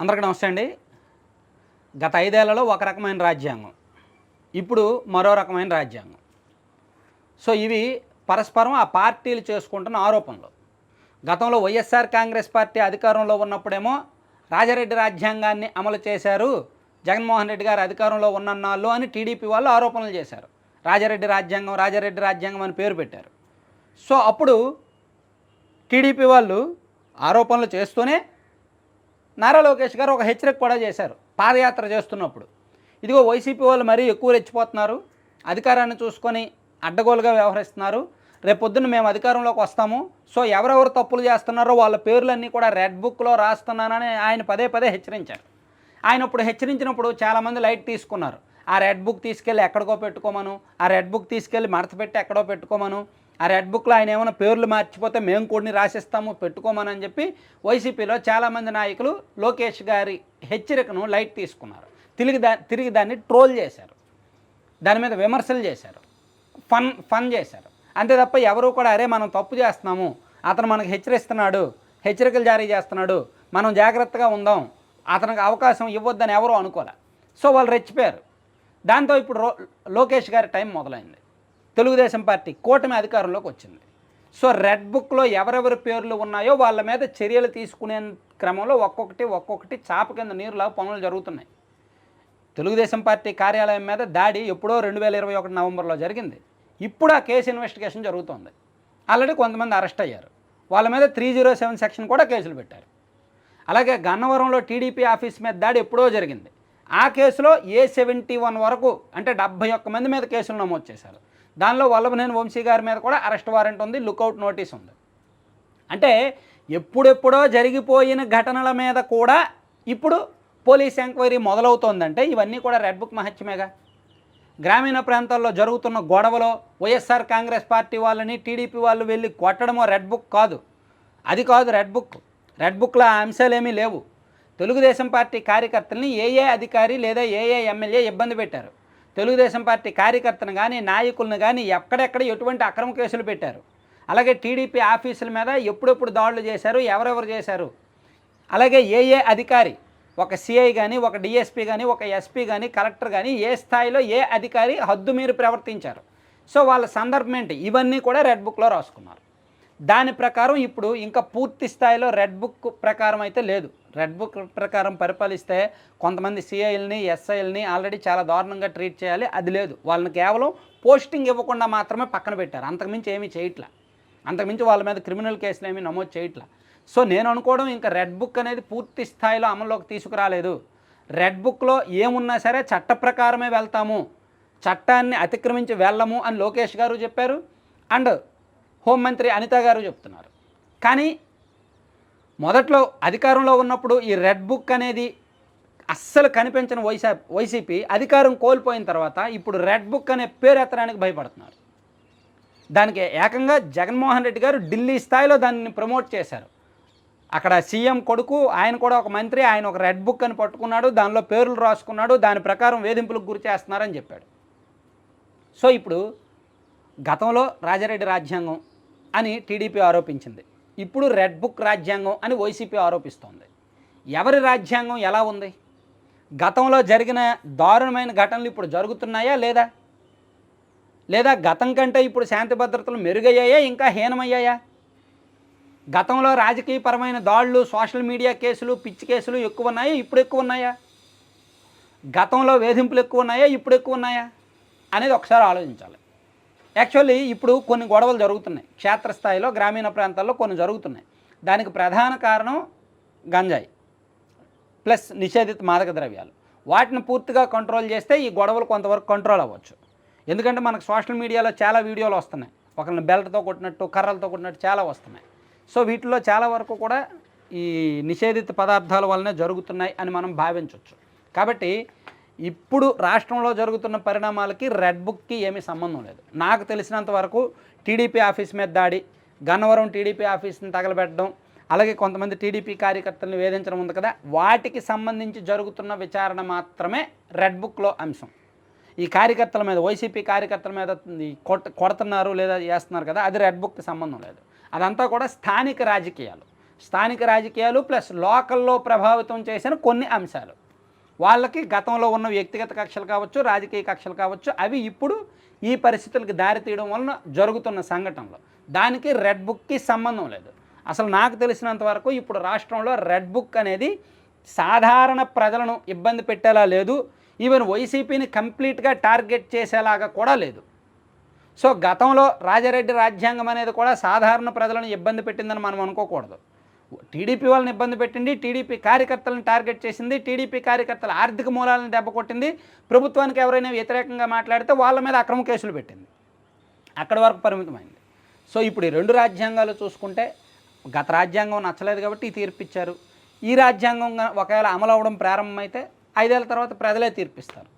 అందరికీ నమస్తే అండి. గత ఐదేళ్ళలో ఒక రకమైన రాజ్యాంగం ఇప్పుడు మరో రకమైన రాజ్యాంగం. సో ఇవి పరస్పరం ఆ పార్టీలు చేసుకుంటున్న ఆరోపణలు. గతంలో వైఎస్ఆర్ కాంగ్రెస్ పార్టీ అధికారంలో ఉన్నప్పుడేమో రాజారెడ్డి రాజ్యాంగాన్ని అమలు చేశారు జగన్మోహన్ రెడ్డి గారు అధికారంలో ఉన్నన్నాళ్ళు అని టీడీపీ వాళ్ళు ఆరోపణలు చేశారు. రాజారెడ్డి రాజ్యాంగం రాజారెడ్డి రాజ్యాంగం అని పేరు పెట్టారు. సో అప్పుడు టీడీపీ వాళ్ళు ఆరోపణలు చేస్తూనే నారా లోకేష్ గారు ఒక హెచ్చరిక కూడా చేశారు. పాదయాత్ర చేస్తున్నప్పుడు. ఇదిగో వైసీపీ వాళ్ళు మరీ ఎక్కువ రెచ్చిపోతున్నారు. అధికారాన్ని చూసుకొని అడ్డగోలుగా వ్యవహరిస్తున్నారు. రేపొద్దున మేము అధికారంలోకి వస్తాము. సో ఎవరెవరు తప్పులు చేస్తున్నారో వాళ్ళ పేర్లన్నీ కూడా రెడ్ బుక్లో రాస్తున్నానని ఆయన పదే పదే హెచ్చరించారు. ఆయన ఇప్పుడు హెచ్చరించినప్పుడు చాలామంది లైట్ తీసుకున్నారు. ఆ రెడ్ బుక్ తీసుకెళ్ళి ఎక్కడికో పెట్టుకోమను ఆ రెడ్ బుక్ తీసుకెళ్ళి మడత పెట్టి ఎక్కడో పెట్టుకోమను ఆ రెడ్ బుక్లో ఆయన ఏమైనా పేర్లు మార్చిపోతే మేము కూడా రాసిస్తాము పెట్టుకోమని చెప్పి వైసీపీలో చాలామంది నాయకులు లోకేష్ గారి హెచ్చరికను లైట్ తీసుకున్నారు. తిరిగి దా తిరిగి దాన్ని ట్రోల్ చేశారు. దాని మీద విమర్శలు చేశారు. ఫన్ ఫన్ చేశారు. అంతే తప్ప ఎవరు కూడా అరే మనం తప్పు చేస్తున్నాము అతను మనకు హెచ్చరిస్తున్నాడు హెచ్చరికలు జారీ చేస్తున్నాడు మనం జాగ్రత్తగా ఉందాం అతనికి అవకాశం ఇవ్వద్దని ఎవరు అనుకోలే. సో వాళ్ళు రెచ్చిపోయారు. దాంతో ఇప్పుడు లోకేష్ గారి టైం మొదలైంది. తెలుగుదేశం పార్టీ కూటమి అధికారంలోకి వచ్చింది. సో రెడ్ బుక్లో ఎవరెవరి పేర్లు ఉన్నాయో వాళ్ళ మీద చర్యలు తీసుకునే క్రమంలో ఒక్కొక్కటి ఒక్కొక్కటి చాప కింద నీరులా పనులు జరుగుతున్నాయి. తెలుగుదేశం పార్టీ కార్యాలయం మీద దాడి ఎప్పుడో రెండు వేల ఇరవై ఒకటి నవంబర్లో జరిగింది. ఇప్పుడు ఆ కేసు ఇన్వెస్టిగేషన్ జరుగుతోంది. ఆల్రెడీ కొంతమంది అరెస్ట్ అయ్యారు. వాళ్ళ మీద త్రీ జీరో సెవెన్ సెక్షన్ కూడా కేసులు పెట్టారు. అలాగే గన్నవరంలో టీడీపీ ఆఫీస్ మీద దాడి ఎప్పుడో జరిగింది. ఆ కేసులో ఏ సెవెంటీ వన్ వరకు అంటే డెబ్బై ఒక్క మంది మీద కేసులు నమోదు చేశారు. దానిలో వల్లభనేని వంశీ గారి మీద కూడా అరెస్ట్ వారెంట్ ఉంది లుకౌట్ నోటీస్ ఉంది. అంటే ఎప్పుడెప్పుడో జరిగిపోయిన ఘటనల మీద కూడా ఇప్పుడు పోలీస్ ఎంక్వైరీ మొదలవుతోందంటే ఇవన్నీ కూడా రెడ్ బుక్ మహత్యమేగా. గ్రామీణ ప్రాంతాల్లో జరుగుతున్న గొడవలో వైఎస్ఆర్ కాంగ్రెస్ పార్టీ వాళ్ళని టీడీపీ వాళ్ళు వెళ్ళి కొట్టడమో రెడ్ బుక్ కాదు. అది కాదు రెడ్ బుక్. రెడ్ బుక్లో ఆ అంశాలు ఏమీ లేవు. తెలుగుదేశం పార్టీ కార్యకర్తల్ని ఏ ఏ అధికారి లేదా ఏ ఏ ఎమ్మెల్యే ఇబ్బంది పెట్టారు? తెలుగుదేశం పార్టీ కార్యకర్తను కానీ నాయకులను కానీ ఎక్కడెక్కడ ఎటువంటి అక్రమ కేసులు పెట్టారు. అలాగే టీడీపీ ఆఫీసుల మీద ఎప్పుడెప్పుడు దాడులు చేశారు ఎవరెవరు చేశారు. అలాగే ఏ ఏ అధికారి ఒక సిఐ కానీ ఒక డిఎస్పీ కానీ ఒక ఎస్పీ కానీ కలెక్టర్ కానీ ఏ స్థాయిలో ఏ అధికారి హద్దు మీరు ప్రవర్తించారు. సో వాళ్ళ సందర్భం ఏంటి? ఇవన్నీ కూడా రెడ్ బుక్లో రాసుకున్నారు. దాని ప్రకారం ఇప్పుడు ఇంకా పూర్తి స్థాయిలో రెడ్ బుక్ ప్రకారం అయితే లేదు. రెడ్ బుక్ ప్రకారం పరిపాలిస్తే కొంతమంది సిఐల్ని ఎస్ఐల్ని ఆల్రెడీ చాలా దారుణంగా ట్రీట్ చేయాలి. అది లేదు. వాళ్ళని కేవలం పోస్టింగ్ ఇవ్వకుండా మాత్రమే పక్కన పెట్టారు. అంతకుమించి ఏమీ చేయట్లా. అంతకుమించి వాళ్ళ మీద క్రిమినల్ కేసులు ఏమీ నమోదు చేయట్లా. సో నేను అనుకోవడం ఇంకా రెడ్ బుక్ అనేది పూర్తి స్థాయిలో అమల్లోకి తీసుకురాలేదు. రెడ్ బుక్లో ఏమున్నా సరే చట్ట ప్రకారమే వెళ్తాము. చట్టాన్ని అతిక్రమించి వెళ్ళము అని లోకేష్ గారు చెప్పారు. అండ్ హోంమంత్రి అనిత గారు చెప్తున్నారు. కానీ మొదట్లో అధికారంలో ఉన్నప్పుడు ఈ రెడ్ బుక్ అనేది అస్సలు కనిపించిన వైసా వైసీపీ అధికారం కోల్పోయిన తర్వాత ఇప్పుడు రెడ్ బుక్ అనే పేరు ఎత్తడానికి భయపడుతున్నారు. దానికి ఏకంగా జగన్మోహన్ రెడ్డి గారు ఢిల్లీ స్థాయిలో దాన్ని ప్రమోట్ చేశారు. అక్కడ సీఎం కొడుకు ఆయన కూడా ఒక మంత్రి ఆయన ఒక రెడ్ బుక్ అని పట్టుకున్నాడు దానిలో పేర్లు రాసుకున్నాడు దాని ప్రకారం వేధింపులకు గురి చేస్తున్నారని చెప్పాడు. సో ఇప్పుడు గతంలో రాజారెడ్డి రాజ్యాంగం అని టీడీపీ ఆరోపించింది. ఇప్పుడు రెడ్ బుక్ రాజ్యాంగం అని వైసీపీ ఆరోపిస్తోంది. ఎవరి రాజ్యాంగం ఎలా ఉంది? గతంలో జరిగిన దారుణమైన ఘటనలు ఇప్పుడు జరుగుతున్నాయా లేదా? లేదా గతం కంటే ఇప్పుడు శాంతి భద్రతలు మెరుగయ్యాయా ఇంకా హీనమయ్యాయా? గతంలో రాజకీయపరమైన దాడులు సోషల్ మీడియా కేసులు పిచ్చి కేసులు ఎక్కువ ఉన్నాయా ఇప్పుడు ఎక్కువ ఉన్నాయా? గతంలో వేధింపులు ఎక్కువ ఉన్నాయా ఇప్పుడు ఎక్కువ ఉన్నాయా అనేది ఒకసారి ఆలోచించాలి. యాక్చువల్లీ ఇప్పుడు కొన్ని గొడవలు జరుగుతున్నాయి. క్షేత్రస్థాయిలో గ్రామీణ ప్రాంతాల్లో కొన్ని జరుగుతున్నాయి. దానికి ప్రధాన కారణం గంజాయి ప్లస్ నిషేధిత మాదక ద్రవ్యాలు. వాటిని పూర్తిగా కంట్రోల్ చేస్తే ఈ గొడవలు కొంతవరకు కంట్రోల్ అవ్వచ్చు. ఎందుకంటే మనకు సోషల్ మీడియాలో చాలా వీడియోలు వస్తున్నాయి. ఒకరిని బెల్ట్తో కొట్టినట్టు కర్రలతో కొట్టినట్టు చాలా వస్తున్నాయి. సో వీటిలో చాలా వరకు కూడా ఈ నిషేధిత పదార్థాల వల్లనే జరుగుతున్నాయి అని మనం భావించవచ్చు కాబట్టి ఇప్పుడు రాష్ట్రంలో జరుగుతున్న పరిణామాలకి రెడ్ బుక్కి ఏమీ సంబంధం లేదు. నాకు తెలిసినంత వరకు టీడీపీ ఆఫీస్ మీద దాడి గన్నవరం టీడీపీ ఆఫీస్ని తగలబెట్టడం అలాగే కొంతమంది టీడీపీ కార్యకర్తలను వేధించడం ఉంది కదా వాటికి సంబంధించి జరుగుతున్న విచారణ మాత్రమే రెడ్ బుక్లో అంశం. ఈ కార్యకర్తల మీద వైసీపీ కార్యకర్తల మీద కొట్ కొడుతున్నారు లేదా చేస్తున్నారు కదా అది రెడ్ బుక్కి సంబంధం లేదు. అదంతా కూడా స్థానిక రాజకీయాలు. స్థానిక రాజకీయాలు ప్లస్ లోకల్లో ప్రభావితం చేసిన కొన్ని అంశాలు. వాళ్ళకి గతంలో ఉన్న వ్యక్తిగత కక్షలు కావచ్చు రాజకీయ కక్షలు కావచ్చు అవి ఇప్పుడు ఈ పరిస్థితులకు దారితీయడం వలన జరుగుతున్న సంఘటనలు. దానికి రెడ్ బుక్కి సంబంధం లేదు. అసలు నాకు తెలిసినంత వరకు ఇప్పుడు రాష్ట్రంలో రెడ్ బుక్ అనేది సాధారణ ప్రజలను ఇబ్బంది పెట్టేలా లేదు. ఈవెన్ వైసీపీని కంప్లీట్గా టార్గెట్ చేసేలాగా కూడా లేదు. సో గతంలో రాజారెడ్డి రాజ్యాంగం అనేది కూడా సాధారణ ప్రజలను ఇబ్బంది పెట్టిందని మనం అనుకోకూడదు. టీడీపీ వాళ్ళని ఇబ్బంది పెట్టింది టీడీపీ కార్యకర్తలను టార్గెట్ చేసింది టీడీపీ కార్యకర్తల ఆర్థిక మూలాలను దెబ్బ కొట్టింది ప్రభుత్వానికి ఎవరైనా వ్యతిరేకంగా మాట్లాడితే వాళ్ళ మీద అక్రమ కేసులు పెట్టింది. అక్కడి వరకు పరిమితమైంది. సో ఇప్పుడు ఈ రెండు రాజ్యాంగాలు చూసుకుంటే గత రాజ్యాంగం నచ్చలేదు కాబట్టి ఈ ఈ రాజ్యాంగం ఒకవేళ అమలు అవ్వడం ప్రారంభమైతే ఐదేళ్ళ తర్వాత ప్రజలే తీర్పిస్తారు.